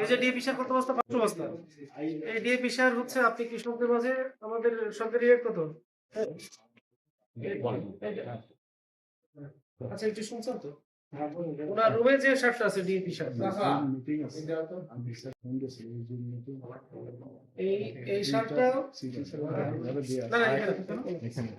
এই যে ডিএপি সার কত বস্তা? পাঁচশো বস্তা। এই ডিএপি সার হচ্ছে আপনি কৃষকদের মাঝে আমাদের সরকারি রেট কত? আচ্ছা একটু শুনছেন তো? ওনার রুমে যে সারটা আছে ডিএপি সার। এই এই সারটা না না, এখানে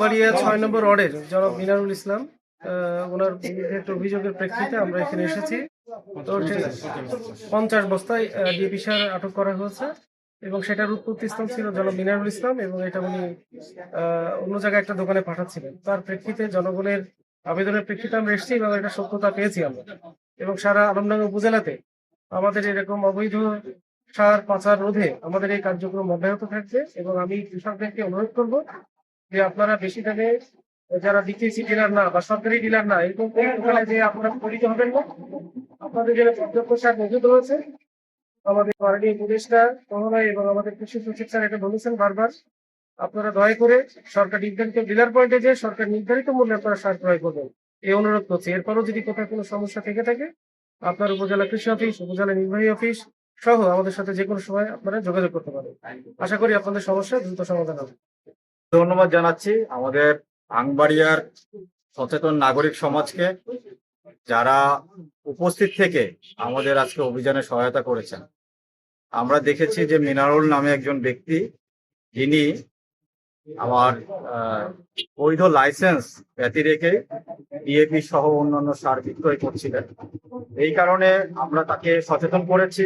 বাড়িয়া ছয় নম্বর ওয়ার্ডের জনাব মিনারুল ইসলাম ওনার একটা অভিযোগের প্রেক্ষিতে আমরা এখানে এসেছি। তো পঞ্চাশ বস্তায় ডিএপি সার আটক করা হয়েছে এবং সেটার উৎপত্তি স্থান ছিল জনাব মিনারুল ইসলাম এবং এটা উনি অন্য জায়গায় একটা দোকানে পাঠাচ্ছিলেন। তার প্রেক্ষিতে জনগণের আবেদনের প্রেক্ষিতে আমরা এসেছি এবং এটা সত্যতা পেয়েছি আমরা। এবং সারা আলমডাঙ্গা উপজেলাতে আমাদের এরকম অবৈধ সার, পাচার রোধে আমাদের এই কার্যক্রম অব্যাহত থাকছে এবং আমি কৃষকদেরকে অনুরোধ করব যে আপনারা বেশি দামে যারা বিটিসি ডিলার না বা সরকারি ডিলার না এরকম কোনো যে আপনারা পরিচিত হবেন না, আপনাদের যে পর্যাপ্ত সার মজুদ রয়েছে। আমাদের পার্টি উপদেষ্টা মহোদয় এবং আমাদের কৃষি সচিব স্যার এটা বলেছেন বারবার, আপনারা দয়া করে সরকার নির্ধারিত ডিলার পয়েন্টে যে সরকার নির্ধারিত মূল্যে আপনারা সার ক্রয় করবেন, এই অনুরোধ করছি। এরপরও যদি কোথাও কোনো সমস্যা থেকে থাকে, আপনার উপজেলা কৃষি অফিস, উপজেলা নির্বাহী অফিস সহ আমাদের সাথে যে কোনো সময় আপনারা যোগাযোগ করতে পারেন। আশা করি আপনাদের সমস্যা দ্রুত সমাধান হবে। ধন্যবাদ জানাচ্ছি আমাদের আংবাড়িয়ার সচেতন নাগরিক সমাজকে, যারা উপস্থিত থেকে আমাদের আজকে অভিযানে সহায়তা করেছেন। আমরা দেখেছি যে মিনারুল নামে একজন ব্যক্তি, যিনি আমার বৈধ লাইসেন্স ব্যতি রেখে ডিএপি সহ অন্যান্য সার বিক্রয় করছিলেন। এই কারণে আমরা তাকে সচেতন করেছি।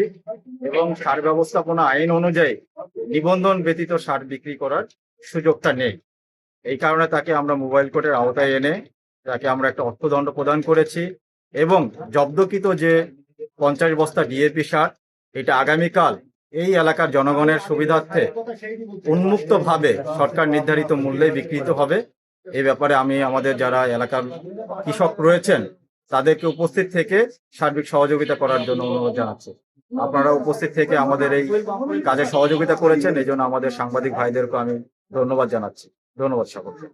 এবং সার ব্যবস্থাপনা আইন অনুযায়ী নিবন্ধন ব্যতীত সার বিক্রি করার সুযোগটা নেই। এই কারণে তাকে আমরা মোবাইল কোর্টের আওতায় এনে তাকে আমরা একটা অর্থদণ্ড প্রদান করেছি এবং জব্দকৃত যে পঞ্চাশ বস্তা ডিএপি সার, এটা আগামীকাল এই এলাকার জনগণের সুবিধার্থে উন্মুক্তভাবে সরকার নির্ধারিত মূল্যে বিক্রিত হবে। এই ব্যাপারে আমি আমাদের যারা এলাকার কৃষক রয়েছেন, তাদেরকে উপস্থিত থেকে সার্বিক সহযোগিতা করার জন্য অনুরোধ জানাচ্ছি। আপনারা উপস্থিত থেকে আমাদের এই কাজে সহযোগিতা করেছেন এই জন্য আমাদের সাংবাদিক ভাইদেরকে আমি ধন্যবাদ জানাচ্ছি। ধন্যবাদ সকলকে।